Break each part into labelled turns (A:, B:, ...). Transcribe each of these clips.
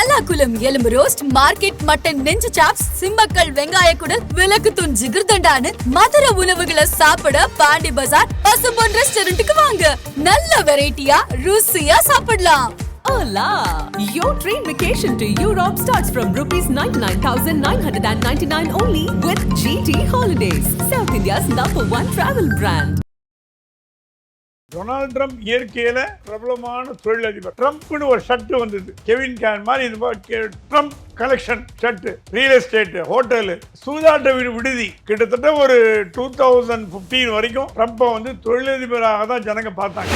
A: பல்லாக்குளம் எலும்பு roast market mutton நெஞ்சு chops Simmakkal வெங்காய குடல் விளக்கு தூண் ஜிகிர்தண்டான்னு மதுர உணவுகளை சாப்பிட பாண்டி பஜார் பசும்பொன் ரெஸ்டாரண்ட்டுக்கு வாங்க நல்ல வெரைட்டியா ருசியா சாப்பிடலாம்
B: Hola! Your train vacation to Europe starts from rupees 99,999 only with GT Holidays, South India's number one travel brand.
C: Donald Trump இயற்கையில் பிரபலமான தொழிலதிபர். ட்ரம்ப்னு ஒரு ஷர்ட் வந்தது. கெவின் கேன் மாதிரி இது Trump collection shirt real estate hotel சூதாட்ட வீடு விடுதி. கிட்டத்தட்ட ஒரு டூ தௌசண்ட் ஃபிஃப்டீன் வரைக்கும் ட்ரம்ப்பை வந்து தொழிலதிபராக தான் ஜனங்க பார்த்தாங்க.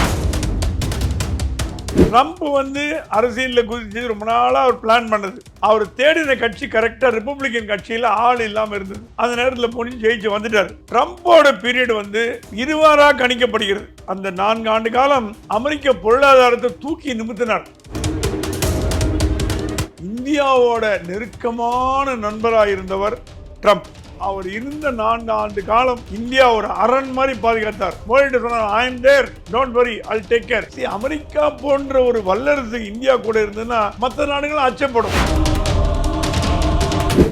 C: ட்ரம்ப் வந்து அரசியலில் குதிச்சு ரொம்ப நாளாக அவர் பிளான் பண்ணது. அவர் தேடின கட்சி கரெக்டாக ரிப்பப்ளிகன் கட்சியில் ஆள் இல்லாமல் இருந்தது. அந்த நேரத்தில் போய் ஜெயிச்சு வந்துட்டார். ட்ரம்ப்போட பீரியட் வந்து இருவாராக கணிக்கப்படுகிறது. அந்த நான்கு ஆண்டு காலம் அமெரிக்க பொருளாதாரத்தை தூக்கி நிமித்தினார். இந்தியாவோட நெருக்கமான நண்பராக இருந்தவர் ட்ரம்ப் அவர் இருந்த நான்கு ஆண்டு காலம் இந்தியா ஒரு அரண் மாதிரி பாதுகாத்தார். மோடிட்டு சொன்னார் ஐ I'm there don't worry I'll take care see America போன்ற ஒரு வல்லரசு இந்தியா கூட இருந்ததுன்னா மற்ற நாடுகளும் அச்சப்படும்.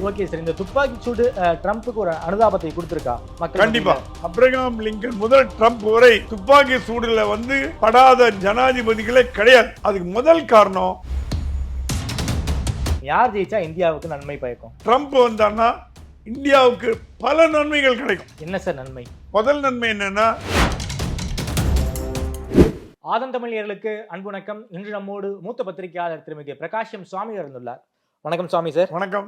D: Okay sir. இந்த துப்பாக்கி சூடு ட்ரம்ப்புக்கு ஒரு அனுதாபத்தை கொடுத்துருக்கா? மக்கள்
C: கண்டிப்பா. அப்ரகாம் லிங்கன் முதல் ட்ரம்ப் வரை துப்பாக்கி சூடுல வந்து படாத ஜனாதிபதிகளே கிடையாது. அதுக்கு முதல் காரணம்
D: யார் ஜெயிச்சா இந்தியாவுக்கு நன்மை பயக்கும்?
C: ட்ரம்ப் வந்தான்னா இந்தியாவுக்கு பல நன்மைகள் கிடைக்கும்.
D: என்ன சார் நன்மை?
C: முதல் நன்மை என்னன்னா
D: ஆதம் தமிழியர்களுக்கு அன்பு வணக்கம். இன்று நம்மோடு மூத்த பத்திரிகையாளர் திருமிகு பிரகாஷம் சுவாமி இருந்துள்ளார் வணக்கம் சுவாமி சார்.
C: வணக்கம்.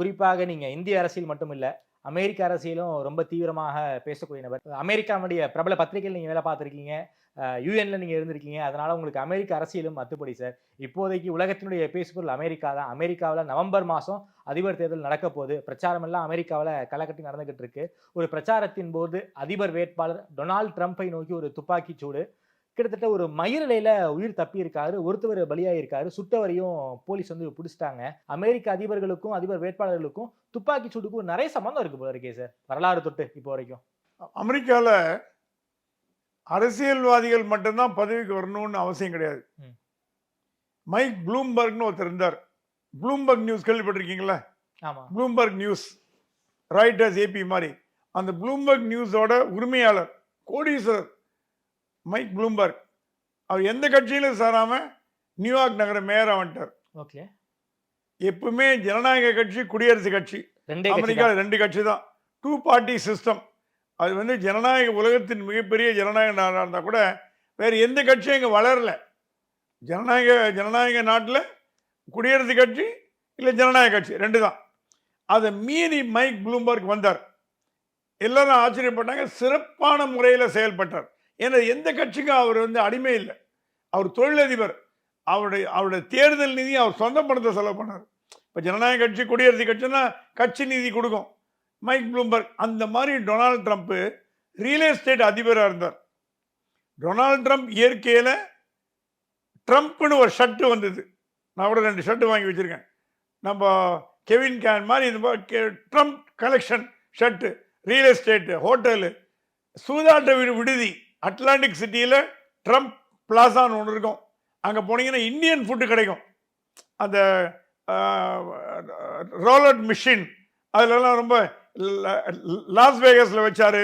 D: குறிப்பாக நீங்க இந்திய அரசியல் மட்டும் இல்ல அமெரிக்க அரசியலும் ரொம்ப தீவிரமாக பேசக்கூடிய நபர் அமெரிக்காவுடைய பிரபல பத்திரிகையில் நீங்க வேலை பார்த்திருக்கீங்க. யூஎன்ல நீங்கள் இருந்திருக்கீங்க. அதனால் உங்களுக்கு அமெரிக்க அரசியலும் அத்துப்படி சார் இப்போதைக்கு உலகத்தினுடைய பேசுபொருள் அமெரிக்கா தான். அமெரிக்காவில் நவம்பர் மாதம் அதிபர் தேர்தல் நடக்க போகுது. பிரச்சாரம் எல்லாம் அமெரிக்காவில் களக்கட்டி நடந்துகிட்டு இருக்கு. ஒரு பிரச்சாரத்தின் போது அதிபர் வேட்பாளர் டொனால்ட் ட்ரம்ப்பை நோக்கி ஒரு துப்பாக்கி சூடு. கிட்டத்தட்ட ஒரு மயிரிழையில உயிர் தப்பி இருக்காரு ஒருத்தவர் பலியாயிருக்காரு. சுட்டவரையும் போலீஸ் வந்து பிடிச்சிட்டாங்க. அமெரிக்க அதிபர்களுக்கும் அதிபர் வேட்பாளர்களுக்கும் துப்பாக்கி சூடுக்கும் நிறைய சம்மந்தம் இருக்கு போல இருக்கே சார் வரலாறு தொட்டு இப்போ வரைக்கும்.
C: அமெரிக்காவில் அரசியல்வாதிகள் மட்டும்தான் பதவிக்கு வரணும்னு அவசியம் கிடையாது. மைக் ப்ளூம்பர்க்னு ஒருத்தர் இருந்தார். ப்ளூம்பர்க் நியூஸ் கேள்விப்பட்டிருக்கீங்களா? ப்ளூம்பர்க் நியூஸ் ராய்டர்ஸ் ஏபி மாதிரி. அந்த ப்ளூம்பர்க் நியூஸோட உரிமையாளர் கோடீஸ்வரர் மைக் ப்ளூம்பர்க். அவர் எந்த கட்சியிலும் சாராம நியூயார்க் நகர மேயரா வந்துட்டார்
D: ஓகே.
C: எப்பவுமே ஜனநாயக கட்சி குடியரசு கட்சி. அமெரிக்கா. ரெண்டு கட்சி தான். டூ பார்ட்டி சிஸ்டம் அது வந்து ஜனநாயக உலகத்தின் மிகப்பெரிய ஜனநாயக நாடாக இருந்தால் கூட வேறு எந்த கட்சியும் இங்கே வளரல. ஜனநாயக ஜனநாயக நாட்டில் குடியரசு கட்சி இல்லை ஜனநாயக கட்சி ரெண்டு தான். அதை மீறி மைக் ப்ளூம்பர்க் வந்தார். எல்லாரும் ஆச்சரியப்பட்டாங்க சிறப்பான முறையில் செயல்பட்டார். ஏன்னா எந்த கட்சிக்கும் அவர் வந்து அடிமை இல்லை. அவர் தொழிலதிபர். அவருடைய அவருடைய தேர்தல் நிதி அவர் சொந்த பணத்தை செலவு பண்ணார். இப்போ ஜனநாயக கட்சி குடியரசு கட்சின்னா கட்சி நிதி கொடுக்கும். மைக் ப்ளூம்பர்க் அந்த மாதிரி டொனால்ட் ட்ரம்ப்பு ரியல் எஸ்டேட் அதிபராக இருந்தார். டொனால்ட் ட்ரம்ப் இயற்கையில் ட்ரம்ப்னு ஒரு ஷர்ட்டு வந்தது. நான் கூட ரெண்டு ஷர்ட்டு வாங்கி வச்சுருக்கேன். நம்ம கெவின் கேன் மாதிரி இது K- Trump collection shirt real estate hotel சூதாட்ட வீடு விடுதி அட்லாண்டிக் சிட்டியில் ட்ரம்ப் பிளாசான்னு ஒன்று இருக்கும். அங்கே போனீங்கன்னா இந்தியன் ஃபுட்டு கிடைக்கும். அந்த ரோலட் மிஷின் அதிலெல்லாம் ரொம்ப லாஸ் வேகஸில் வச்சார்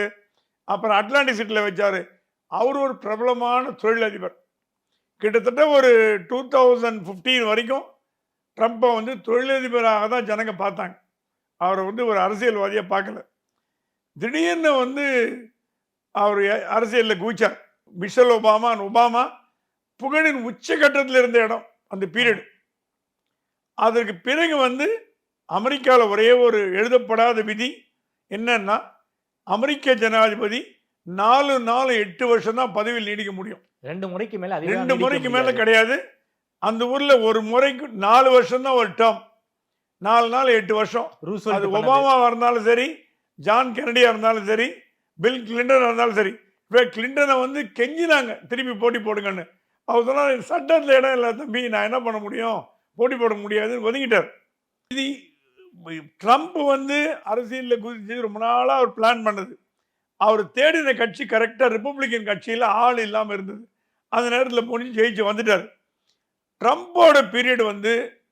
C: அப்புறம் அட்லாண்டிக் சிட்டியில் வச்சார். அவர் ஒரு பிரபலமான தொழிலதிபர். கிட்டத்தட்ட ஒரு டூ தௌசண்ட் ஃபிஃப்டீன் வரைக்கும் ட்ரம்ப்பை வந்து தொழிலதிபராக தான் ஜனங்க பார்த்தாங்க. அவரை வந்து ஒரு அரசியல்வாதியாக பார்க்கல. திடீர்னு வந்து அவர் அரசியலில் குவிச்சார். மிஷல் ஒபாமா ஒபாமா புகழின் உச்சகட்டத்தில் இருந்த இடம் அந்த பீரியடு அதற்கு பிறகு வந்து அமெரிக்காவில் ஒரே ஒரு எழுதப்படாத விதி என்னன்னா அமெரிக்க ஜனாதிபதி நாலு நாலு எட்டு வருஷம் தான் பதவியில் நீடிக்க முடியும்.
D: ரெண்டு முறைக்கு மேல
C: ரெண்டு முறைக்கு மேல. கிடையாது. அந்த ஊர்ல ஒரு முறைக்கு நாலு வருஷம் தான் ஒரு டேர்ம் நாலு நாள் எட்டு வருஷம். அது. ஒபாமாவா இருந்தாலும் சரி ஜான் கெனடியா இருந்தாலும் சரி பில் கிளின்டனா இருந்தாலும் சரி இப்போ கிளின்டனை வந்து கெஞ்சினாங்க திருப்பி போட்டி போடுங்கன்னு. அவர் சொன்னார் சட்டத்தில் இடம் இல்லை தம்பி நான் என்ன பண்ண முடியும்? போட்டி போட முடியாதுன்னு ஒதுங்கிட்டார். இது ட்ரம்ப் வந்து அரசியலில் குதிச்சு ரொம்ப நாளாக அவர் பிளான் பண்ணது. அவர் தேடின கட்சி கரெக்டாக ரிப்பப்ளிகன் கட்சியில் ஆள் இல்லாமல் இருந்தது. அந்த நேரத்தில் போய் ஜெயிச்சு வந்துட்டார். ட்ரம்ப்போட பீரியட் வந்து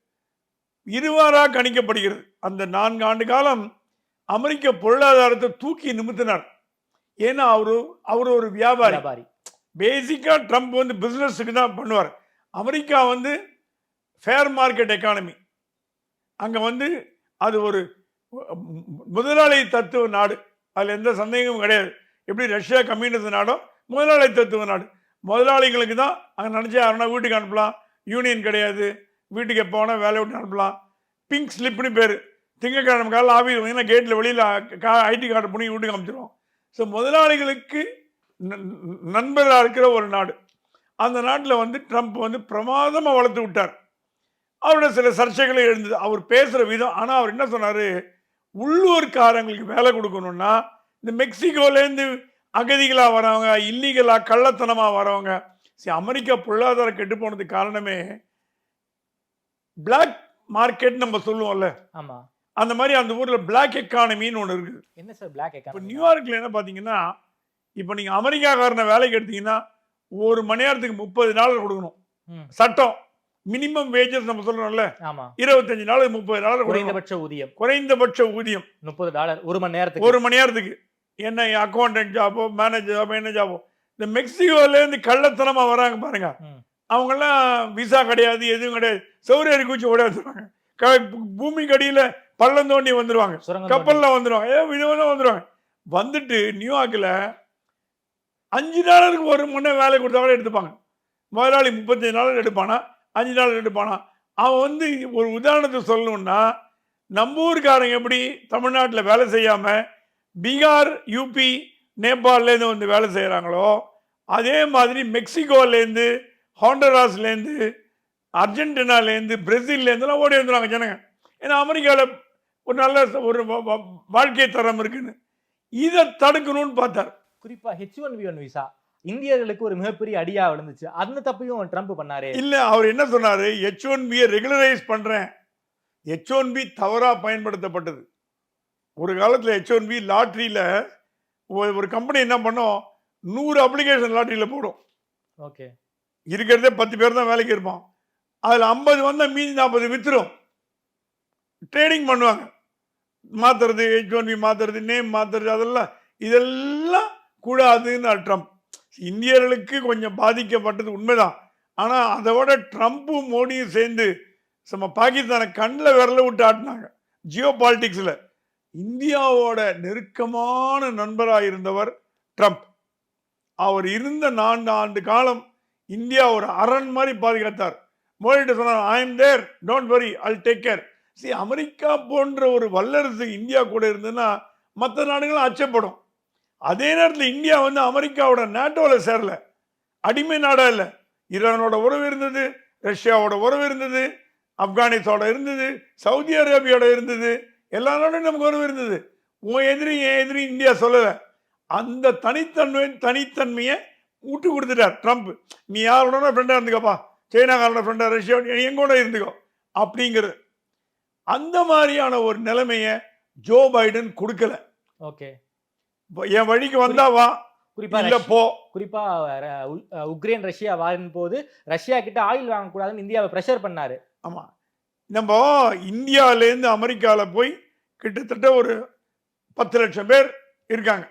C: இருவாறாக கணிக்கப்படுகிறது. அந்த நான்கு ஆண்டு காலம் அமெரிக்க பொருளாதாரத்தை தூக்கி நிமித்தினார். ஏன்னா அவரு அவர் ஒரு வியாபாரி. பேசிக்காக ட்ரம்ப் வந்து பிஸ்னஸுக்கு தான் பண்ணுவார். அமெரிக்கா வந்து ஃபேர் மார்க்கெட் எக்கானமி அங்கே வந்து அது ஒரு முதலாளி தத்துவ நாடு. அதில் எந்த சந்தேகமும் கிடையாது. எப்படி ரஷ்யா கம்யூனிஸ்ட் நாடோ முதலாளி தத்துவ நாடு. முதலாளிகளுக்கு தான் அங்கே நினச்சா யாருன்னா வீட்டுக்கு அனுப்பலாம். யூனியன் கிடையாது. வீட்டுக்கு எப்போ வேணால் வேலை விட்டு அனுப்பலாம். பிங்க் ஸ்லிப்னு பேர். திங்கக்கிழமை காலையில் ஆஃபீஸ் வந்தீங்கன்னா கேட்டில் வெளியில் ஐடி கார்டு பண்ணி வீட்டுக்கு அனுப்பிச்சிடுவோம் ஸோ முதலாளிகளுக்கு நண்பராக இருக்கிற ஒரு நாடு. அந்த நாட்டில் வந்து ட்ரம்ப் வந்து பிரமாதமாக வளர்த்து விட்டார். அவரோட சில சர்ச்சைகளும் எழுந்தது. அவர் பேசுகிற விதம் ஆனால் அவர் என்ன சொன்னார்? உள்ளூர்காரங்களுக்கு வேலை கொடுக்கணும்னா இந்த மெக்சிகோலேருந்து அகதிகளாக வரவங்க இல்லீகலாக கள்ளத்தனமாக வரவங்க சரி அமெரிக்கா பொருளாதாரம் கெட்டு போனதுக்கு காரணமே பிளாக் மார்க்கெட் நம்ம சொல்லுவோம்ல.
D: ஆமா.
C: அந்த மாதிரி அந்த ஊரில் பிளாக் எக்கானமின்னு ஒன்று இருக்குது.
D: என்ன சார் பிளாக்
C: இப்போ நியூயார்க்கில் என்ன பார்த்தீங்கன்னா இப்போ நீங்கள் அமெரிக்காக்காரனை வேலைக்கு எடுத்தீங்கன்னா ஒரு மணி நேரத்துக்கு முப்பது டாலர் கொடுக்கணும். சட்டம். மினிமம் வேஜஸ் நம்ம சொல்றோம்ல.
D: ஆமா.
C: இருபத்தஞ்சு நாள் முப்பது டாலர்
D: குறைந்தபட்ச ஊதியம்.
C: குறைந்தபட்ச ஊதியம்.
D: முப்பது டாலர் ஒரு மணி நேரத்துக்கு.
C: ஒரு மணி நேரத்துக்கு. என்ன அக்கௌண்டன்ட் ஜாபோ மேனேஜர் ஜாபோ என்ன ஜாபோ இந்த மெக்சிகோலேருந்து கள்ளத்தனமா வராங்க பாருங்க.
D: ம்.
C: அவங்கெல்லாம் விசா கிடையாது எதுவும் கிடையாது. சௌரியரி கூச்சி ஓடாதுருவாங்க பூமிக்கு அடியில் பள்ளம் தோண்டி வந்துருவாங்க. கப்பல்ல வந்துருவாங்க. ஏ விதவிதம் வந்துருவாங்க. வந்துட்டு நியூயார்க்கில் அஞ்சு டாலருக்கு ஒரு மணி நேரம் வேலை கொடுத்தா கூட எடுத்துப்பாங்க. முதலாளி முப்பத்தஞ்சு டாலர் எடுப்பானா? அஞ்சு டாலர் எடுப்பானா அவன் வந்து ஒரு உதாரணத்தை சொல்லணும்னா நம்ம ஊருக்காரங்க எப்படி தமிழ்நாட்டில் வேலை செய்யாமல் பீகார் யூபி நேபாள்லேருந்து வந்து வேலை செய்கிறாங்களோ அதே மாதிரி மெக்சிகோலேருந்து ஹாண்டராஸ்லேருந்து அர்ஜென்டினாலேருந்து பிரேசில்லேருந்துலாம் ஓடி வந்துடுவாங்க ஜனங்க. ஏன்னா அமெரிக்காவில் ஒரு நல்ல ஒரு வாழ்க்கை தரம் இருக்குன்னு. இதை தடுக்கணும்னு பார்த்தார்.
D: குறிப்பாக H one V one visa இந்தியர்களுக்கு ஒரு மிகப்பெரிய அடியா விழுந்துச்சு. அந்த தப்பையும் ட்ரம்ப் பண்ணாரு.
C: இல்லை அவர் என்ன சொன்னார்? ஹெச் ஒன் பியை ரெகுலரைஸ் பண்ணுறேன் ஹெச் ஒன் பி தவறாக பயன்படுத்தப்பட்டது. ஒரு காலத்தில் ஹெச் ஒன் பி லாட்ரியில் ஒரு கம்பெனி என்ன பண்ணோம்? நூறு அப்ளிகேஷன் லாட்ரியில் போடும்.
D: ஓகே
C: இருக்கிறதே பத்து பேர் தான் வேலைக்கு இருப்பான். அதில் ஐம்பது வந்தால் மீதி நாற்பது வித்துரும். ட்ரேடிங் பண்ணுவாங்க. மாற்றுறது ஹெச் ஒன் பி மாற்றுறது நேம் மாற்றுறது அதெல்லாம் இதெல்லாம் கூடாதுன்னு ட்ரம்ப் இந்தியர்களுக்கு கொஞ்சம் பாதிக்கப்பட்டது உண்மைதான். ஆனால் அதை விட ட்ரம்ப்பும் மோடியும் சேர்ந்து நம்ம பாகிஸ்தானை கண்ணில் விரல விட்டு ஆட்டினாங்க. ஜியோ பாலிட்டிக்ஸில் இந்தியாவோட நெருக்கமான நண்பராக இருந்தவர் ட்ரம்ப். அவர் இருந்த நான்கு ஆண்டு காலம் இந்தியா ஒரு அரண் மாதிரி பாதுகாத்தார். மோடிட்டு சொன்னார் ஐ I'm there don't worry I'll take care see America போன்ற ஒரு வல்லரசு இந்தியா கூட இருந்ததுன்னா மற்ற நாடுகளும் அச்சப்படும். அதே நேரத்தில் இந்தியா வந்து அமெரிக்காவோட நேட்டோவில் சேரல. அடிமை நாடாக இல்லை. ஈரானோட உறவு இருந்தது ரஷ்யாவோட உறவு இருந்தது ஆப்கானிஸ்தானோட இருந்தது சவுதி அரேபியாவோட இருந்தது. எல்லா நாடும் நமக்கு உறவு இருந்தது. உன் எதிரி என் எதிரி இந்தியா சொல்லலை. அந்த தனித்தன்மை தனித்தன்மையை விட்டு கொடுத்துட்டார் ட்ரம்ப். நீ யாரோட ஃப்ரெண்டாக இருந்துக்கப்பா. சைனாக்காரோட ஃப்ரெண்டாக ரஷ்யா எங்கூட இருந்துக்கோ. அப்படிங்கிறது. அந்த மாதிரியான ஒரு நிலைமையை ஜோ பைடன் கொடுக்கல.
D: ஓகே.
C: என் வழிக்கு வந்தா வா.
D: குறிப்பா
C: போ.
D: குறிப்பா உக்ரைன் ரஷ்யா வாரின் போது ரஷ்யா கிட்ட ஆயில் வாங்கக்கூடாதுன்னு இந்தியாவை பிரஷர் பண்ணாரு.
C: ஆமா. நம்ம இந்தியாவிலேருந்து அமெரிக்காவில் போய் கிட்டத்தட்ட ஒரு பத்து லட்சம் பேர் இருக்காங்க.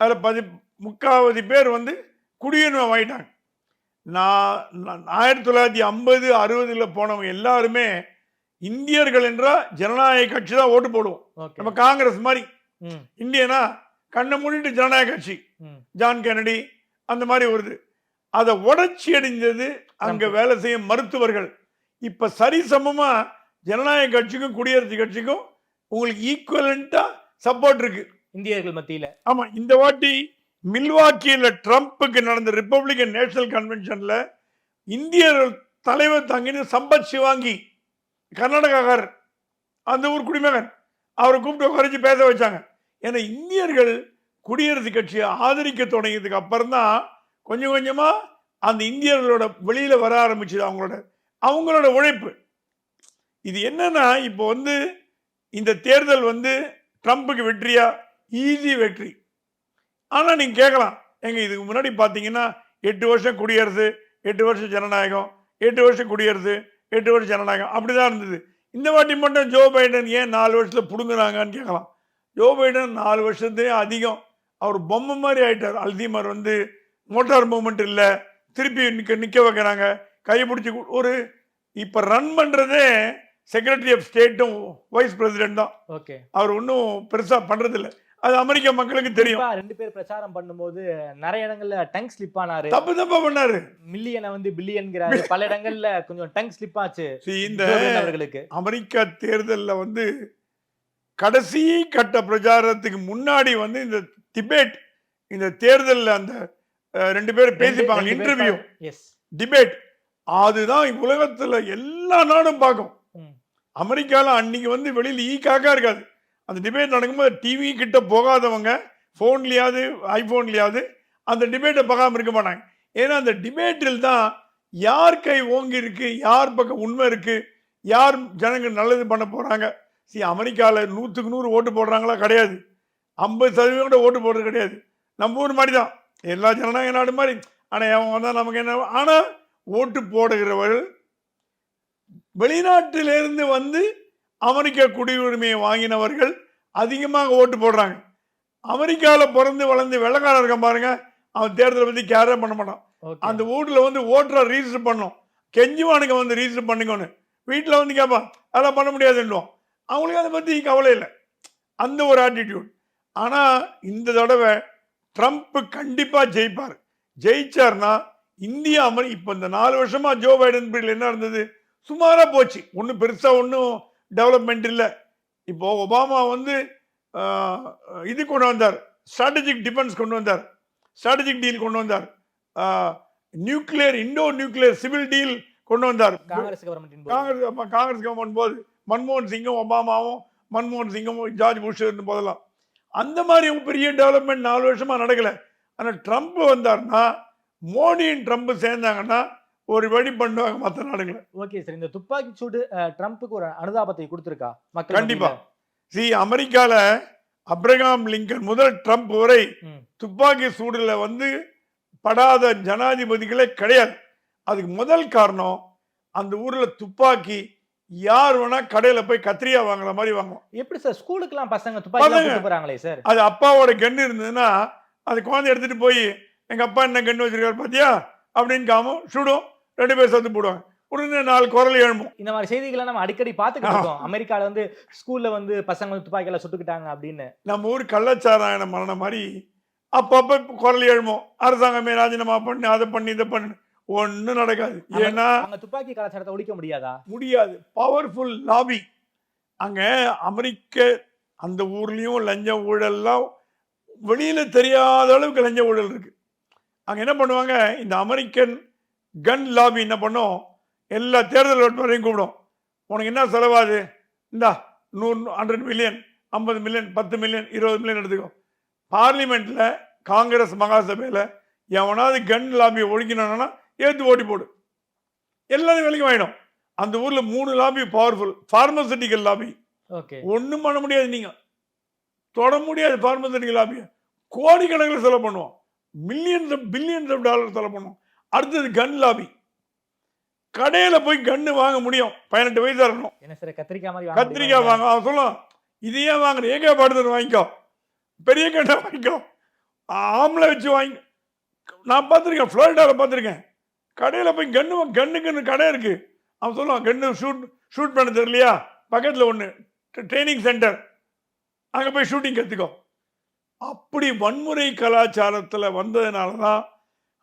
C: அதில் பதி முக்காவதி பேர் வந்து குடியுரிமை வாங்கிட்டாங்க. நான் ஆயிரத்தி தொள்ளாயிரத்தி ஐம்பது அறுபதில் போனவங்க எல்லாருமே இந்தியர்கள் என்றால் ஜனநாயக கட்சி தான் ஓட்டு போடுவோம். நம்ம காங்கிரஸ் மாதிரி. இந்தியனா கண்ணை மூடிட்டு ஜனநாயக கட்சி ஜான் கெனடி அந்த மாதிரி வருது அதை உடைச்சி அடைஞ்சது அங்க. வேலை செய்யும் மருத்துவர்கள். இப்ப சரிசமமா ஜனநாயக கட்சிக்கும் குடியரசு கட்சிக்கும் உங்களுக்கு ஈக்குவலண்டா சப்போர்ட் இருக்கு.
D: இந்தியர்கள் மத்தியில.
C: ஆமா இந்த வாட்டி மில்வாக்கியில் ட்ரம்ப்புக்கு நடந்த ரிப்பப்ளிகன் நேஷனல் கன்வென்ஷன்ல இந்திய தலைவர் தங்கின சம்பத் சிவாங்கி கர்நாடகாக்காரர் அந்த ஊர் குடிமகன் அவரை கூப்பிட்டு உட்காரிச்சு பேச வச்சாங்க. ஏன்னா இந்தியர்கள் குடியரசு கட்சியை ஆதரிக்க தொடங்கியதுக்கு அப்புறம் தான் கொஞ்சம் கொஞ்சமாக அந்த இந்தியர்களோட வெளியில் வர ஆரம்பிச்சது அவங்களோட அவங்களோட உழைப்பு. இது என்னன்னா இப்போ வந்து இந்த தேர்தல் வந்து ட்ரம்ப்புக்கு வெற்றியா? ஈஸி வெற்றி. ஆனால் நீங்கள் கேட்கலாம் எங்கள் இதுக்கு முன்னாடி பார்த்தீங்கன்னா எட்டு வருஷம் குடியரசு எட்டு வருஷம் ஜனநாயகம் எட்டு வருஷம் குடியரசு எட்டு வருஷம் ஜனநாயகம் அப்படி தான் இருந்தது. இந்த வாட்டி மட்டும் ஜோ பைடன் ஏன் நாலு வருஷத்தில் பிடுங்குறாங்கன்னு கேட்கலாம் ஜோ பைடன் நாலு வருஷத்தையும் அதிகம். அவர் பொம்மை மாதிரி ஆயிட்டார். அல்தீமர் வந்து மோட்டார் மூவ்மெண்ட் இல்லை. திருப்பி நிற்க நிற்க வைக்கிறாங்க. கையை பிடிச்சி ஒரு இப்போ ரன் பண்ணுறதே செக்ரட்டரி ஆஃப் ஸ்டேட்டும் வைஸ் பிரசிடென்ட் தான்.
D: ஓகே
C: அவர் ஒன்றும் பெருசாக பண்ணுறதில்ல அது அமெரிக்க மக்களுக்கு தெரியும்.
D: ரெண்டு பேர் பிரச்சாரம் பண்ணும்போது நிறைய இடங்கள்ல டங் ஸ்லிப் ஆனாரு.
C: தப்பு தப்பா பண்ணாரு.
D: மில்லியனை வந்து பில்லியன்கிறாரு பல இடங்கள்ல கொஞ்சம் டங் ஸ்லிப் ஆச்சு.
C: இந்த
D: அவர்களுக்கு.
C: அமெரிக்கா தேர்தலில் வந்து கடைசி கட்ட பிரச்சாரத்துக்கு முன்னாடி வந்து இந்த டிபேட் இந்த தேர்தலில் அந்த ரெண்டு பேரும் பேசிப்பாங்க இன்டர்வியூ டிபேட் அதுதான் உலகத்துல எல்லா நாடும் பார்க்கும்.
D: ம்.
C: அமெரிக்கால அன்னைக்கு வந்து வெளியில் ஈக்காக்கா இருக்காது. அந்த டிபேட் நடக்கும்போது டிவி கிட்ட போகாதவங்க ஃபோன்லயாவது ஐபோன்லயாவது அந்த டிபேட்டை பார்க்காம இருக்க மாட்டாங்க. ஏன்னா அந்த டிபேட்டில் தான் யார் கை ஓங்கி இருக்கு யார் பக்கம் உண்மை இருக்கு யார் ஜனங்க நல்லது பண்ண போறாங்க சி அமெரிக்காவில் நூற்றுக்கு நூறு ஓட்டு போடுறாங்களா? கிடையாது. ஐம்பது சதவீதம் கூட ஓட்டு போடுறது கிடையாது. நம்ம ஊர் மாதிரி தான் எல்லா ஜனநாயக நாடு மாதிரி. ஆனால் அவன் வந்தால் நமக்கு என்ன? ஆனால் ஓட்டு போடுகிறவர்கள் வெளிநாட்டிலிருந்து வந்து அமெரிக்க குடியுரிமையை வாங்கினவர்கள் அதிகமாக ஓட்டு போடுறாங்க. அமெரிக்காவில் பிறந்து வளர்ந்து வெள்ளக்காரன் இருக்கான் பாருங்க. அவன் தேர்தலை பற்றி கேரே பண்ண மாட்டான். அந்த வீட்டில் வந்து ஓட்டரை ரீஜிஸ்டர் பண்ணணும். கெஞ்சுவானுங்க வந்து ரீஜிஸ்டர் பண்ணுங்கன்னு வீட்டில் வந்து கேட்பான் அதெல்லாம் பண்ண முடியாதுன்னுவான். அவங்களுக்கு அதை பற்றி கவலை இல்லை. அந்த ஒரு ஆட்டிடியூட் ஆனால் இந்த தடவை ட்ரம்ப் கண்டிப்பாக ஜெயிப்பார். ஜெயிச்சார்னா இந்தியா அமெரி இப்போ இந்த நாலு வருஷமா ஜோ பைடன் பீரியட் என்ன இருந்தது சுமாராக போச்சு. ஒன்றும் பெருசாக ஒன்றும் டெவலப்மெண்ட் இல்லை. இப்போ ஒபாமா வந்து இது கொண்டு வந்தார். ஸ்ட்ராட்டஜிக் டிஃபென்ஸ் கொண்டு வந்தார். ஸ்ட்ராட்டஜிக் டீல் கொண்டு வந்தார். Nuclear Indo nuclear civil deal கொண்டு வந்தார்.
D: காங்கிரஸ் கவர்மெண்ட்
C: காங்கிரஸ் கவர்மெண்ட் போது. மன்மோகன் சிங்கும் ஒபாமாவும் மன்மோகன் சிங்கும் ஜார்ஜ் புஷ் இருந்த போதெல்லாம் அந்த மாதிரி பெரிய டெவலப்மெண்ட் நாலு வருஷமா நடக்கல ஆனால் ட்ரம்ப் வந்தார்னா மோடியும் ட்ரம்ப் சேர்ந்தாங்கன்னா ஒரு வழி பண்ணுவாங்க மற்ற நாடுகளை
D: ஓகே சார் இந்த துப்பாக்கி சூடு ட்ரம்ப்புக்கு ஒரு அனுதாபத்தை கொடுத்திருக்கா மக்கள்
C: கண்டிப்பா.
D: மத்தியில?
C: சி அமெரிக்கால அப்ரகாம் லிங்கன் முதல் ட்ரம்ப் வரை. துப்பாக்கி சூடுல வந்து படாத ஜனாதிபதிகளே கிடையாது அதுக்கு முதல் காரணம் அந்த ஊர்ல துப்பாக்கி யார் வேணா கடையில போய் கத்திரியா வாங்குற மாதிரி வாங்குவோம்
D: எப்படி சார்? ஸ்கூலுக்குலாம் பசங்க துப்பாக்கி போறாங்களே சார்?
C: அது அப்பாவோட கன்று இருந்ததுன்னா அது குழந்தை எடுத்துட்டு போய் எங்க அப்பா என்ன கன்று வச்சிருக்காரு பாத்தியா? அப்படின்னு காமோ சுடும் ரெண்டு பேர் சத்து போடுவாங்க. உடனே நாலு குரல் எழும்பும்.
D: இந்த மாதிரி செய்திகளை நம்ம அடிக்கடி பார்த்துக்கிட்டு இருக்கோம். அமெரிக்கால வந்து ஸ்கூல்ல வந்து பசங்க வந்து துப்பாக்கியால சுட்டுக்கிட்டாங்க அப்படின்னு.
C: நம்ம ஊர் கள்ளச்சாராயண மரணம் மாதிரி அப்பப்போ குரல் எழுமோம் அரசாங்கமே ராஜினாமா பண்ணு அதை பண்ணி இதை பண்ணு. ஒன்றும் நடக்காது. ஏன்னா
D: அங்க துப்பாக்கி கலாச்சாரத்தை ஒழிக்க முடியாதா?
C: முடியாது. பவர்ஃபுல் லாபி அங்கே அமெரிக்க அந்த ஊர்லேயும் லஞ்ச ஊழல்லாம் வெளியில தெரியாத அளவுக்கு லஞ்ச ஊழல் இருக்கு. அங்கே என்ன பண்ணுவாங்க? இந்த அமெரிக்கன் கன் லாபி என்ன பண்ணும்? எல்லா தேர்தல் வேட்பாளரையும் கூப்பிடும். உனக்கு என்ன செலவாது இந்தா நூறு ஹண்ட்ரட் மில்லியன் ஐம்பது மில்லியன் பத்து மில்லியன் இருபது மில்லியன் எடுத்துக்கோ. பார்லிமெண்ட்டில் காங்கிரஸ் மகாசபையில் எவனாவது கன் லாபியை ஒழிக்கணும்னா ஏற்று ஓட்டி போடு. எல்லாரும் வேலைக்கும் ஆயிடும் அந்த ஊரில் மூணு லாபி பவர்ஃபுல் ஃபார்மசூட்டிக்கல் லாபி ஒன்றும் பண்ண முடியாது நீங்கள் தொட முடியாது ஃபார்மசூட்டிக்கல் லாபியை கோடிக்கணக்கில் செலவு பண்ணுவோம். Millions of billions of dollar செலவு பண்ணுவோம். அடுத்தது கன் லாபி கடையில் போய் கன்று வாங்க முடியும். பதினெட்டு வயசு இருக்கணும்.
D: என்ன சார் கத்திரிக்காய் மாதிரி வாங்க
C: கத்திரிக்காய்? வாங்க. அவன் சொல்லுவான் இது ஏன் வாங்குற? ஏகே பாடுதல் வாங்கிக்கோ. பெரிய கண்ணை வாங்கிக்கோ. ஆம்பளை வச்சு வாங்கி. நான் பார்த்துருக்கேன். ஃப்ளோரிடாவில் பார்த்துருக்கேன். கடையில் போய் கன்று கன்னுக்குன்னு கடை இருக்குது அவன் சொல்லுவான் கன்னு ஷூட் ஷூட் பண்ண தெரியலையா? பக்கத்தில் ஒன்று ட்ரைனிங் சென்டர் அங்கே போய் ஷூட்டிங் கற்றுக்கோ அப்படி வன்முறை கலாச்சாரத்தில் வந்ததுனால தான்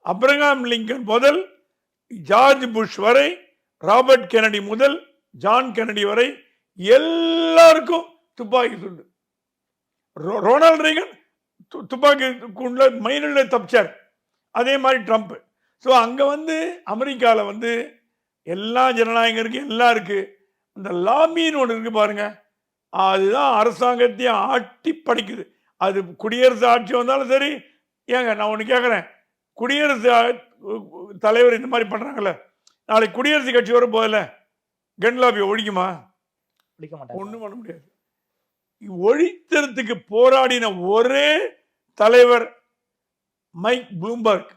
C: அப்ரஹாம் லிங்கன் முதல் ஜார்ஜ் புஷ் வரை ராபர்ட் கெனடி முதல் ஜான் கெனடி வரை எல்லாருக்கும் துப்பாக்கி சுண்டு ரொ- ரொனால்ட் ரீகன் து- துப்பாக்கி குண்டில் மைனில் தப்பிச்சார். அதே மாதிரி ட்ரம்ப்பு ஸோ அங்கே வந்து அமெரிக்காவில் வந்து எல்லா ஜனநாயகம் இருக்கு எல்லாம் இருக்கு. அந்த லாபின்னு ஒன்று இருக்கு பாருங்க. அதுதான் அரசாங்கத்தையும் ஆட்டி படிக்குது. அது குடியரசு ஆட்சி வந்தாலும் சரி ஏங்க நான் ஒன்று கேட்குறேன் குடியரசு தலைவர் இந்த மாதிரி பண்ணுறாங்கல்ல நாளைக்கு குடியரசு கட்சி வர போதில்ல கன் லாபியை ஒழிக்குமா ஒண்ணும் பண்ண முடியாது. ஒழித்தறதுக்கு போராடின ஒரே தலைவர் மைக் ப்ளூம்பர்க்.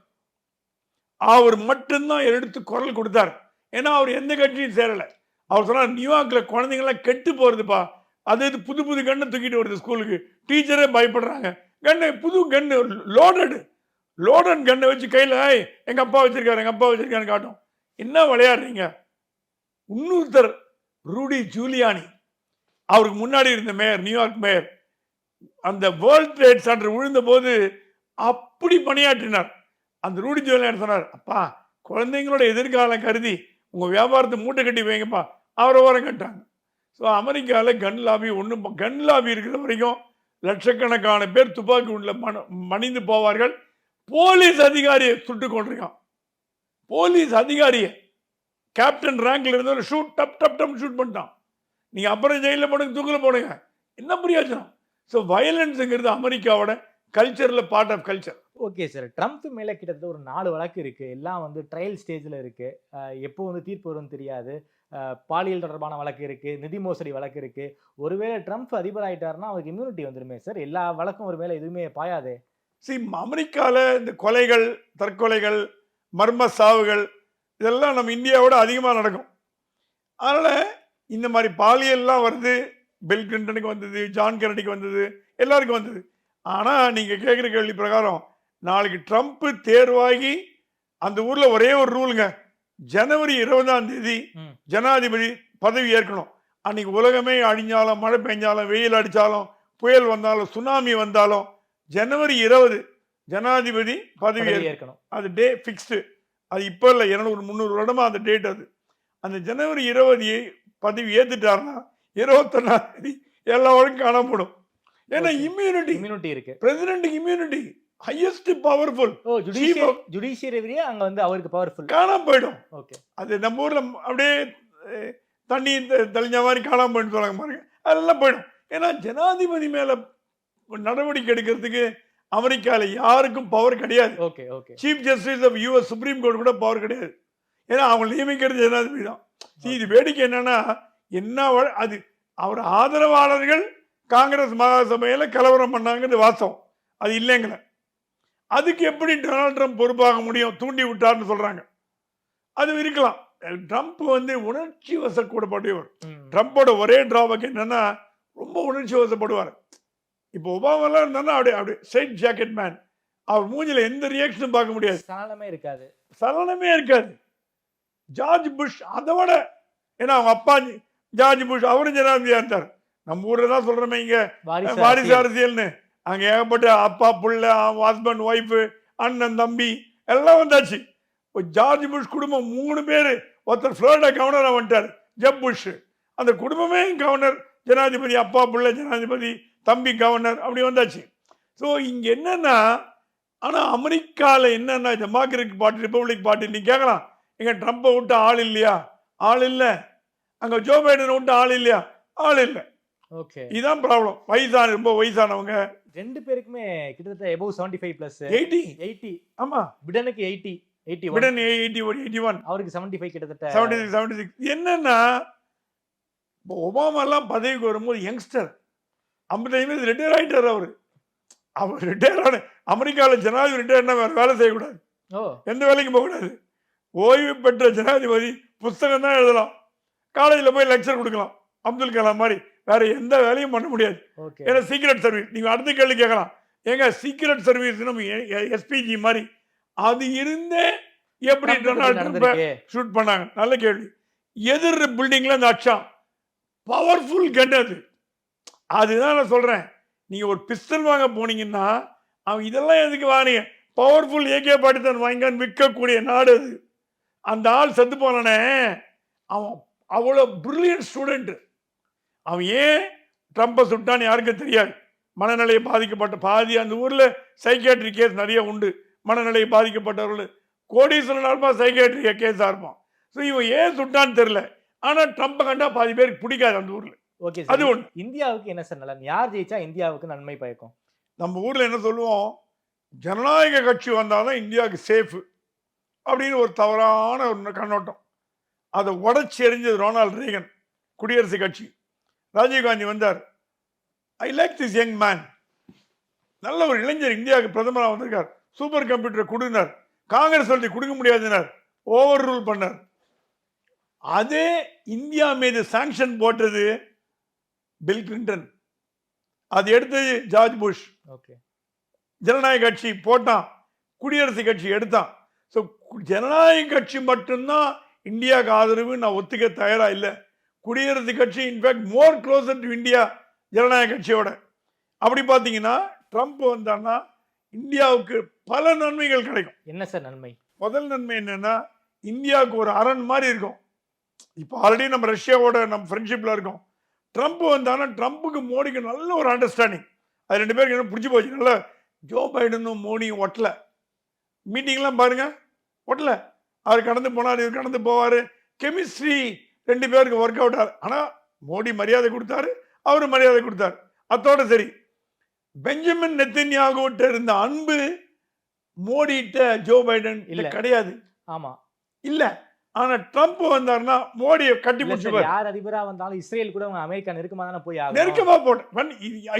C: அவர் மட்டும்தான் எடுத்து குரல் கொடுத்தார். ஏன்னா அவர் எந்த கட்சியும் சேரலை. அவர் சொன்னார் நியூயார்க்கில் குழந்தைங்களாம் கெட்டு போகிறதுப்பா அது இது புது புது கண்ணை தூக்கிட்டு வருது ஸ்கூலுக்கு. டீச்சரே பயப்படுறாங்க. கண்ணு புது கண்ணு லோடடு. லோடன் கண்ணை வச்சு கையில் எங்கள் அப்பா வச்சுருக்காரு எங்கள் அப்பா வச்சிருக்காருன்னு காட்டும். என்ன விளையாடுறீங்க? இன்னொருத்தர் ரூடி ஜூலியானி. அவருக்கு முன்னாடி இருந்த மேயர் நியூயார்க் மேயர். அந்த வேர்ல்ட் ட்ரேட் சென்டர் விழுந்த போது அப்படி பணியாற்றினார். அந்த ரூடி ஜூலியானி சொன்னார்? அப்பா குழந்தைங்களோட எதிர்காலம் கருதி உங்கள் வியாபாரத்தை மூட்டை கட்டி வைங்கப்பா. அவரை ஓரம் கட்டாங்க ஸோ அமெரிக்காவில் கன் லாபி ஒன்றும் கன் லாபி இருக்கிற வரைக்கும் லட்சக்கணக்கான பேர் துப்பாக்கி உள்ள மண மணிந்து போவார்கள். போலீஸ் அதிகாரியை சுட்டு கொண்டிருக்கான் போலீஸ் அதிகாரியை. கேப்டன் ரேங்க்ல இருந்தவர் ஷூட் டப் டப் டப் ஷூட் பண்ணிட்டான். நீங்கள் அப்புறம் ஜெயிலில் போடுங்க தூக்கில் போடுங்க. என்ன பிரயோஜனம்? ஸோ வயலன்ஸுங்கிறது அமெரிக்காவோட கல்ச்சரில் part of culture
D: okay sir. Trump மேலே கிட்டத்தட்ட ஒரு நாலு வழக்கு இருக்குது எல்லாம் வந்து ட்ரையல் ஸ்டேஜில் இருக்குது எப்போ வந்து தீர்ப்பு வரும்னு தெரியாது. பாலியல் தொடர்பான வழக்கு இருக்குது நிதி மோசடி வழக்கு இருக்குது ஒருவேளை ட்ரம்ப் அதிபர் ஆயிட்டாருன்னா அவருக்கு இம்யூனிட்டி வந்துருமே சார். எல்லா வழக்கும் ஒரு மேலே எதுவுமே பாயாதே.
C: சி அமெரிக்காவில் இந்த கொலைகள் தற்கொலைகள் மர்ம சாவுகள் இதெல்லாம் நம்ம இந்தியாவோட அதிகமாக நடக்கும். அதனால் இந்த மாதிரி பாலியல்லாம் வருது. பில் கிளின்டனுக்கு வந்தது ஜான் கெனடிக்கு வந்தது எல்லாருக்கும் வந்தது. ஆனால் நீங்கள் கேட்குற கேள்வி பிரகாரம் நாளைக்கு ட்ரம்ப் தேர்வாகி அந்த ஊரில் ஒரே ஒரு ரூலுங்க. ஜனவரி இருபதாம் தேதி. ஜனாதிபதி பதவி ஏற்கணும். அன்னைக்கு உலகமே அழிஞ்சாலும் மழை பெஞ்சாலும் வெயில் அடித்தாலும் புயல் வந்தாலும் சுனாமி வந்தாலும் ஜனவரி இருபது ஜனாதிபதி பதவி ஏற்கணும். அது டே ஃபிக்ஸ்டு அது இப்போ இல்லை இருநூறு முந்நூறு வருடமா அந்த டேட் அது. அந்த ஜனவரி இருபது பதவி ஏத்துட்டாருன்னா இருபத்தொன்னாம் தேதி எல்லா வழக்கும் காணப்படும் ஏன்னா. இம்யூனிட்டி
D: இம்யூனிட்டி இருக்கு.
C: பிரசிடென்ட்டுக்கு இம்யூனிட்டி ஹையஸ்ட் பவர்ஃபுல்
D: ஓ ஜுடிஷியரி ஜுடிஷியரியே அங்க வந்து அவருக்கு பவர்ஃபுல்
C: காணாம போயிடும்.
D: ஓகே
C: அது நம்ம ஊர்ல அப்படியே தண்ணி தெளிஞ்ச மாதிரி காணாம போயிட்டு சொல்லுவாங்க பாருங்க. அதெல்லாம் போயிடும். ஏன்னா ஜனாதிபதி மேல நடவடிக்கை எடுக்கிறதுக்கு அமெரிக்கால யாருக்கும் பவர் கிடையாது.
D: Okay okay
C: chief justice of US supreme court கூட பவர் கிடையாது. ஏன்னா அவங்க நியமிக்கிறது ஜனாதிபதி தான். இது வேடிக்கை என்னன்னா என்ன அது அவர் ஆதரவாளர்கள் காங்கிரஸ் மகாசபையில கலவரம் பண்ணாங்கிறது வாஸ்தவம் அது இல்லைங்கள அதுக்கு எப்படி டொனால்ட் ட்ரம்ப் பொறுப்பாக முடியும்? தூண்டி விட்டார்னு சொல்றாங்க. அது இருக்கலாம். ட்ரம்ப் வந்து உணர்ச்சி வசக்கூடப்பட்டவர். ட்ரம்ப்போட ஒரே டிராபக் என்னன்னா ரொம்ப உணர்ச்சி வசப்படுவார். இப்போ ஒபாமாலாம் இருந்தாருன்னா அப்படியே அப்படியே ஸ்ட்ரைட் ஜாக்கெட் மேன் அவர் மூஞ்சில எந்த ரியாக்ஷனும் பார்க்க முடியாது.
D: சாலமே இருக்காது.
C: சலனமே இருக்காது. ஜார்ஜ் புஷ் அதை விட ஏன்னா அவங்க அப்பா ஜார்ஜ் புஷ் அவரும் ஜனாதிபதியா இருந்தார். நம்ம ஊர்ல தான் சொல்றோமே இங்க.
D: வாரிசு
C: வாரிசு
D: அரசியல்.
C: அரசியல்னு. அங்க ஏகப்பட்ட அப்பா புள்ள ஹஸ்பண்ட் ஒய்ஃபு அண்ணன் தம்பி எல்லாம் வந்தாச்சு. ஜார்ஜ் புஷ் குடும்பம் மூணு பேர் ஒருத்தர் ஃப்ளோரிடா கவர்னராக வந்துட்டார் ஜப் புஷ். அந்த குடும்பமே கவர்னர் ஜனாதிபதி அப்பா புள்ள ஜனாதிபதி தம்பி கவர்னர் அப்படி வந்தாச்சு. ஸோ இங்க என்னன்னா ஆனா அமெரிக்கால என்னன்னா டெமோக்ராட்டிக் பார்ட்டி ரிப்பப்ளிக் பார்ட்டி நீ கேட்கலாம். எங்க ட்ரம்ப்பை விட்டு ஆள் இல்லையா? ஆள் இல்லை. அங்க ஜோ பைடனை விட்டு ஆள் இல்லையா? ஆள் இல்லை.
D: ஓகே.
C: இதுதான் ப்ராப்ளம் வயசான ரொம்ப வயசானவங்க.
D: ரெண்டு பேருக்குமே கிட்டத்தட்ட above seventy five plus
C: eighty.
D: Eighty.
C: ஆமா
D: பிடனுக்கு eighty. Eighty
C: Biden eighty one eighty one
D: அவருக்கு செவன்டி ஃபைவ் கிட்டத்தட்ட.
C: செவன்டி சிக்ஸ் செவன்டி சிக்ஸ் என்னன்னா இப்போ ஒபாமாலாம் பதவிக்கு வரும்போது யங்ஸ்டர் ஐம்பத்தைந்து வயசு ரிட்டையர் ஆயிட்டார் அவர். அவர் ரிட்டையர் ஆன அமெரிக்காவில் ஜனாதிபதி ரிட்டையர்னா வேற வேலை செய்யக்கூடாது.
D: ஓ.
C: எந்த வேலைக்கும் போகக்கூடாது. ஓய்வு பெற்ற ஜனாதிபதி புஸ்தகம் தான் எழுதலாம். காலேஜில் போய் லெக்சர் கொடுக்கலாம். அப்துல் கலாம் மாதிரி. வேற எந்த வேலையும் பண்ண முடியாது. ஏன்னா சீக்ரெட் சர்வீஸ் நீங்க அடுத்த கேள்வி கேட்கலாம். ஏங்க சீக்ரெட் சர்வீஸ் நம்ம எஸ்பிஜி மாதிரி அது இருந்தே எப்படி டொனால்ட் ட்ரம்ப்பை ஷூட் பண்ணாங்க? நல்ல கேள்வி. எதிர் பில்டிங்ல இந்த அச்சான் பவர்ஃபுல் கன் அது. அதுதான் நான் சொல்றேன். நீங்க ஒரு பிஸ்டல் வாங்க போனீங்கன்னா அவன் இதெல்லாம் எதுக்கு வாங்குறீங்க பவர்ஃபுல் ஏகே பாட்டித்தான் வாங்கிக்கான்னு விற்கக்கூடிய நாடு அது. அந்த ஆள் செத்து போனானே அவன் அவ்வளோ பிரில்லியன்ட் ஸ்டூடெண்ட் அவன் ஏன் ட்ரம்ப்பை சுட்டான்னு யாருக்கும் தெரியாது. மனநிலையை பாதிக்கப்பட்ட பாதி அந்த ஊரில் சைக்கியாட்ரி கேஸ் நிறைய உண்டு. மனநிலையை பாதிக்கப்பட்டவர்கள் கோடீஸ்வரனாலுமா சைக்கியாட்ரி கேஸாக இருப்பான். ஸோ இவன் ஏன் சுட்டான்னு தெரில ஆனால் ட்ரம்ப்பை கண்டா பாதி பேருக்கு பிடிக்காது அந்த ஊரில்.
D: ஓகே
C: அது ஒண்ணு.
D: இந்தியாவுக்கு என்ன சார் நலன்? யார் ஜெயிச்சா இந்தியாவுக்கு நன்மை பயக்கும்?
C: நம்ம ஊரில் என்ன சொல்லுவோம்? ஜனநாயக கட்சி வந்தால் இந்தியாவுக்கு சேஃபு அப்படின்னு ஒரு தவறான ஒரு கண்ணோட்டம். அதை உடச்சி எறிஞ்சது ரொனால்ட் ரீகன் குடியரசு கட்சி. ராஜீவ்காந்தி வந்தார். I like this young man நல்ல ஒரு இளைஞர் இந்தியாவுக்கு பிரதமராக வந்திருக்கார். Super computer கொடுனார். காங்கிரஸ் சொல்லி கொடுக்க முடியாதுனார். ஓவர் ரூல் பண்ணார். அதே இந்தியா மீது சாங்ஷன் போட்டது பில் கிளின்டன் அது எடுத்தது ஜார்ஜ் புஷ்
D: ஓகே
C: ஜனநாயக கட்சி போட்டான். குடியரசு கட்சி எடுத்தான். ஸோ ஜனநாயக கட்சி மட்டும்தான் இந்தியாவுக்கு ஆதரவு நான் ஒத்துக்க தயாரா இல்லை. குடியரசு கட்சி in fact more closer to India ஜனநாயக கட்சியோட. அப்படி பார்த்தீங்கன்னா ட்ரம்ப் வந்தான்னா இந்தியாவுக்கு பல நன்மைகள் கிடைக்கும்.
D: என்ன சார் நன்மை?
C: முதல் நன்மை என்னன்னா இந்தியாவுக்கு ஒரு அரண் மாதிரி இருக்கும். இப்போ ஆல்ரெடி நம்ம ரஷ்யாவோட நம்ம ஃப்ரெண்ட்ஷிப்பில் இருக்கோம். ட்ரம்ப் வந்தானா ட்ரம்ப்புக்கு மோடிக்கு நல்ல ஒரு அண்டர்ஸ்டாண்டிங் அது ரெண்டு பேருக்கு என்ன பிடிச்சி போச்சு? நல்ல ஜோ பைடனும் மோடியும் ஒட்டல. மீட்டிங்லாம் பாருங்க ஒட்டல. அவர் கடந்து போனார் இவர் கடந்து போவார். கெமிஸ்ட்ரி ரெண்டு பேருக்கு ஒர்க் அவுட் ஆகுது ஆனால் மோடி மரியாதை கொடுத்தாரு அவரு மரியாதை கொடுத்தாரு. அத்தோட சரி. பெஞ்சமின் நெத்தன்யாகுட்ட இருந்த அன்பு மோடிட்ட ஜோ பைடன்
D: இல்ல.
C: கிடையாது.
D: ஆமா.
C: இல்ல. ஆனா ட்ரம்ப் வந்தாருன்னா மோடியை கட்டி முடிச்சுப்பார்
D: யார் அதிபரா வந்தாலும் இஸ்ரேல் கூட அவங்க அமெரிக்கா நெருக்கமா தானே போய்
C: நெருக்கமா போட்டேன்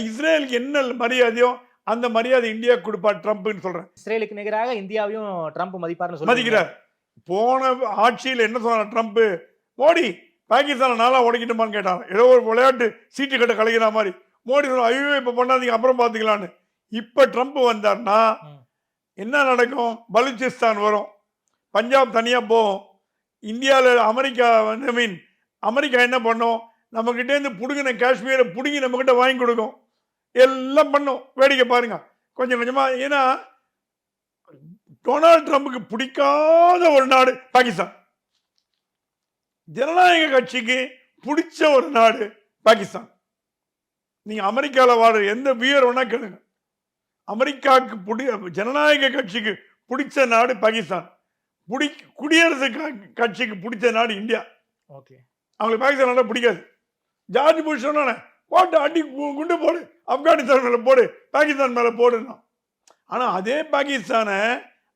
C: இஸ்ரேலுக்கு என்ன மரியாதையோ அந்த மரியாதை இந்தியா கொடுப்பார் ட்ரம்ப்னு சொல்றேன்.
D: இஸ்ரேலுக்கு நிகராக இந்தியாவையும் ட்ரம்ப் மதிப்பார்னு சொல்றீங்க.
C: மதிக்கிறார். போன ஆட்சியில் என்ன சொன்னார் ட்ரம்ப்? மோடி பாகிஸ்தான் நாளா உடைக்கட்டுமான்னு கேட்டாங்க ஏதோ ஒரு விளையாட்டு சீட்டு கட்ட கலைக்கிற மாதிரி. மோடி சொன்ன ஐயோ இப்ப பண்ணாதீங்க அப்புறம் பாத்துக்கலான்னு இப்ப ட்ரம்ப் வந்தார்னா. என்ன நடக்கும்? பலுச்சிஸ்தான் வரும். பஞ்சாப் தனியா போகும். இந்தியாவில் அமெரிக்கா வந்து ஐ மீன் அமெரிக்கா என்ன பண்ணும்? நம்ம கிட்ட இருந்து புடுங்கின காஷ்மீரை புடுங்கி நம்ம கிட்ட வாங்கி கொடுக்கும். எல்லாம் பண்ணும். வேடிக்கை பாருங்க. கொஞ்சம் கொஞ்சமா ஏன்னா டொனால்ட் ட்ரம்புக்கு பிடிக்காத ஒரு நாடு பாகிஸ்தான். ஜனநாயக கட்சிக்கு பிடிச்ச ஒரு நாடு பாகிஸ்தான். நீங்க அமெரிக்காவில் வாடுற எந்த வியர் வேணா கேளுங்க. அமெரிக்காவுக்கு பிடி ஜனநாயக கட்சிக்கு பிடிச்ச நாடு பாகிஸ்தான். பிடி குடியரசு கட்சிக்கு பிடிச்ச நாடு இந்தியா.
D: ஓகே.
C: அவங்களுக்கு பாகிஸ்தான் நாடா பிடிக்காது. ஜார்ஜ் புஷ் சொன்னானே போட்டு அடி குண்டு போடு ஆப்கானிஸ்தான் மேல போடு பாகிஸ்தான் மேல போடுன்னா. ஆனா அதே பாகிஸ்தானை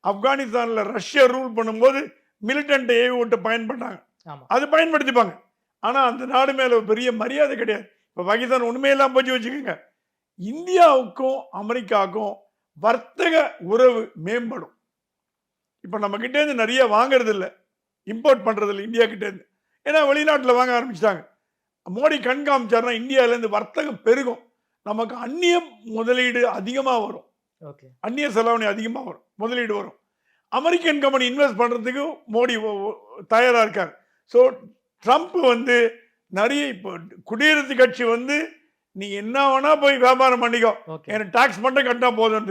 C: ஆப்கானிஸ்தான்ல ரஷ்யா ரூல் பண்ணும்போது மிலிட்டன்ட் ஏவி விட்டு பயன்பட்டாங்க. அது பயன்படுத்திப்பாங்க. ஆனா அந்த நாடு மேல பெரிய மரியாதை கிடையாது. இப்ப பாகிஸ்தான் ஒண்ணுமே இல்லாம போச்சு வச்சுக்கோங்க. இந்தியாவுக்கும் அமெரிக்காவுக்கும் வர்த்தக உறவு மேம்படும். இப்ப நம்ம கிட்ட இருந்து நிறைய வாங்குறது இல்ல இம்போர்ட் பண்றது இல்ல இந்தியா கிட்ட இருந்து ஏன்னா வெளிநாட்டில் வாங்க ஆரம்பிச்சிட்டாங்க. மோடி கண் காமிச்சாருன்னா இந்தியாவிலேருந்து வர்த்தகம் பெருகும். நமக்கு அந்நிய முதலீடு அதிகமாக வரும்.
D: ஓகே.
C: அந்நிய செலாவணி அதிகமாக வரும். முதலீடு வரும். அமெரிக்கன் கம்பெனி இன்வெஸ்ட் பண்ணுறதுக்கு மோடி தயாராக இருக்கார். ஸோ ட்ரம்ப் வந்து நிறைய இப்போ குடியரசு கட்சி வந்து நீ என்ன வேணா போய் வியாபாரம் பண்ணிக்கோ. எனக்கு டாக்ஸ் மட்டும் கட்டினா போதும்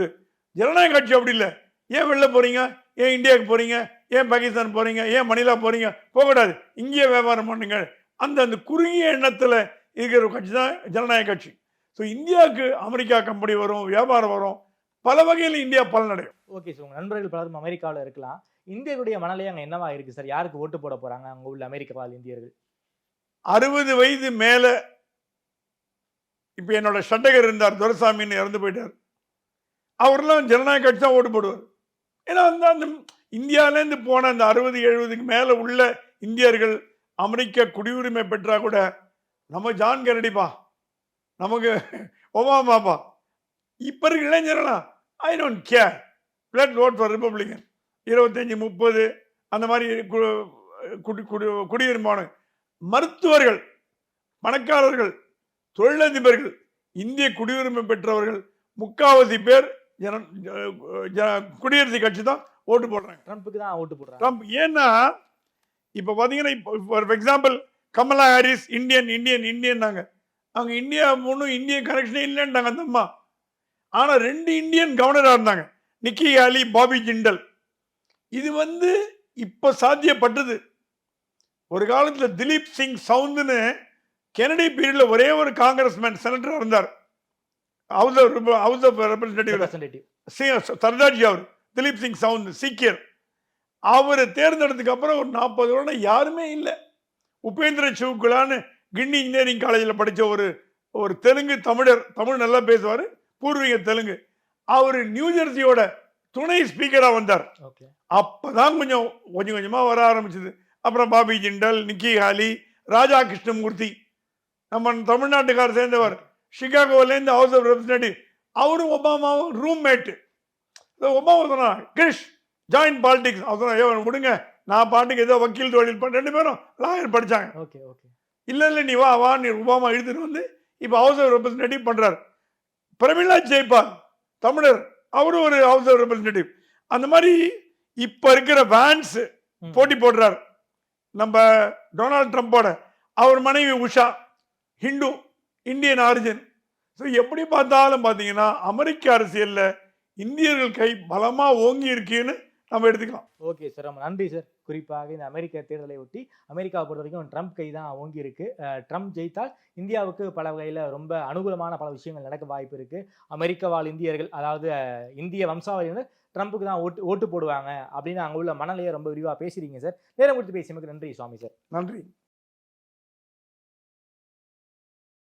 C: ஜனநாயக கட்சி அப்படி இல்லை. ஏன் வெளில போறீங்க? ஏன் இந்தியாவுக்கு போறீங்க? ஏன் பாகிஸ்தான் போறீங்க? ஏன் மணிலா போறீங்க? போகக்கூடாது. இங்கேயே வியாபாரம் பண்ணுங்க அந்த அந்த குறுகிய எண்ணத்தில் இருக்கிற கட்சி தான் ஜனநாயக கட்சி. ஸோ இந்தியாவுக்கு அமெரிக்கா கம்பெனி வரும் வியாபாரம் வரும். பல வகையில் இந்தியா பலனடையும்.
D: ஓகே சார் உங்க நண்பர்கள் பலரும் அமெரிக்காவில் இருக்கலாம். இந்தியர்களுடைய மனநிலை அங்கே என்னவா இருக்கு சார்? யாருக்கு ஓட்டு போட போறாங்க? அங்கே உள்ள அமெரிக்க வாழ் இந்தியர்கள்.
C: அறுபது வயது மேலே இப்போ என்னோட சட்டகர் இருந்தார் துரசாமின்னு இறந்து போயிட்டார். அவர்லாம் ஜனநாயக கட்சி தான் ஓட்டு போடுவார். ஏன்னா அந்த அந்த இந்தியாவிலேருந்து போன அந்த அறுபது எழுபதுக்கு மேலே உள்ள இந்தியர்கள் அமெரிக்க குடியுரிமை பெற்றா கூட நம்ம ஜான் கரடிப்பா நமக்கு ஒபாமாப்பா இப்போ இருக்கிற இளைஞர்களா? I don't care let vote for Republican இருபத்தஞ்சி முப்பது அந்த மாதிரி குடி குடி குடியுரிமான மருத்துவர்கள் பணக்காரர்கள் தொழிலதிபர்கள் இந்திய குடியுரிமை பெற்றவர்கள் முக்காவாசி பேர் ஜன ஜ- குடியரசு கட்சி தான் ஓட்டு போடுறாங்க.
D: ட்ரம்ப்புக்கு தான் ஓட்டு போடுறாங்க.
C: ட்ரம்ப் ஏன்னா இப்போ பார்த்தீங்கன்னா இப்போ for example Kamala Harris Indian Indian இந்தியன்னாங்க. அவங்க இந்தியா ஒன்றும் இந்தியன் கனெக்ஷனே இல்லைன்ட்டாங்க அந்த அம்மா ஆனால் ரெண்டு இந்தியன் கவர்னராக இருந்தாங்க. Nikki Haley Bobby Jindal. இது வந்து இப்போ சாத்தியப்பட்டது. ஒரு காலத்தில் திலீப் சிங் சவுந்துன்னு கெனடி பீரியட்ல ஒரே ஒரு காங்கிரஸ்மேன் செனட்டர் இருந்தார். House of House of representative Sardarji அவர் திலீப் சிங் சவுந்த் சீக்கியர். அவர் தேர்ந்தெடுத்ததுக்கு அப்புறம் ஒரு நாற்பது வருடம் யாருமே இல்லை. உபேந்திர சிவுக்குலான்னு கிண்டி இன்ஜினியரிங் காலேஜில் படித்த ஒரு ஒரு தெலுங்கு தமிழர் தமிழ் நல்லா பேசுவார் பூர்வீக தெலுங்கு. அவர் நியூ ஜெர்சியோட துணை ஸ்பீக்கராக வந்தார்.
D: ஓகே
C: அப்பதான் கொஞ்சம் கொஞ்சம் கொஞ்சமா வர ஆரம்பிச்சது. அப்புறம் Bobby Jindal Nikki Haley Raja Krishnamoorthi நம்ம தமிழ்நாட்டுக்காரர் சேர்ந்தவர் சிகாகோலேருந்து ஹவுஸ் ஆஃப் ரெப்ரஸன்டேட்டிவ் அவரும் ஒபாமாவும் ரூம்மேட்டு ஒபாமா சொன்னார் கிரிஷ் ஜாயின் பாலிடிக்ஸ் அவர் சொன்னா "ஏய், விடுங்க. நான் பாட்டுக்கு ஏதோ வக்கீல் தொழில் பண்ண ரெண்டு பேரும் லாயர் படிச்சாங்க.
D: Okay okay.
C: இல்ல இல்ல நீ வா வா நீ ஒபாமா இழுத்துட்டு வந்து இப்போ ஹவுஸ் ஆஃப் ரெப்ரஸன்டேட்டிவ் பண்றாரு. பிரமிளா ஜெய்பால் தமிழர். அவரும் ஒரு ஹவுஸ் ஆஃப் ரெப்ரஸன்டேட்டிவ் அந்த மாதிரி இப்ப இருக்கிற வேன்ஸ். போட்டி போடுறாரு. நம்ம டொனால்ட் ட்ரம்ப்போட அவர் மனைவி Usha Hindu Indian origin so எப்படி பார்த்தாலும் பார்த்தீங்கன்னா அமெரிக்க அரசியல்ல இந்தியர்கள் கை பலமா ஓங்கி இருக்குன்னு நம்ம எடுத்துக்கலாம்.
D: ஓகே சார் ரொம்ப நன்றி சார். குறிப்பாக இந்த அமெரிக்க தேர்தலை ஒட்டி அமெரிக்காவை பொறுத்த வரைக்கும் ட்ரம்ப் கை தான் ஓங்கி இருக்கு. ட்ரம்ப் ஜெயித்தால் இந்தியாவுக்கு பல வகையில் ரொம்ப அனுகூலமான பல விஷயங்கள் நடக்க வாய்ப்பு இருக்கு. அமெரிக்க வாழ் இந்தியர்கள் அதாவது இந்திய வம்சாவளியினர் ட்ரம்ப்புக்கு தான் ஓட்டு ஓட்டு போடுவாங்க அப்படின்னு அங்கே உள்ள மனநிலையை ரொம்ப விரிவாக பேசுறீங்க சார். நேரம் கொடுத்து பேசியமைக்கு நன்றி சுவாமி சார்.
C: நன்றி.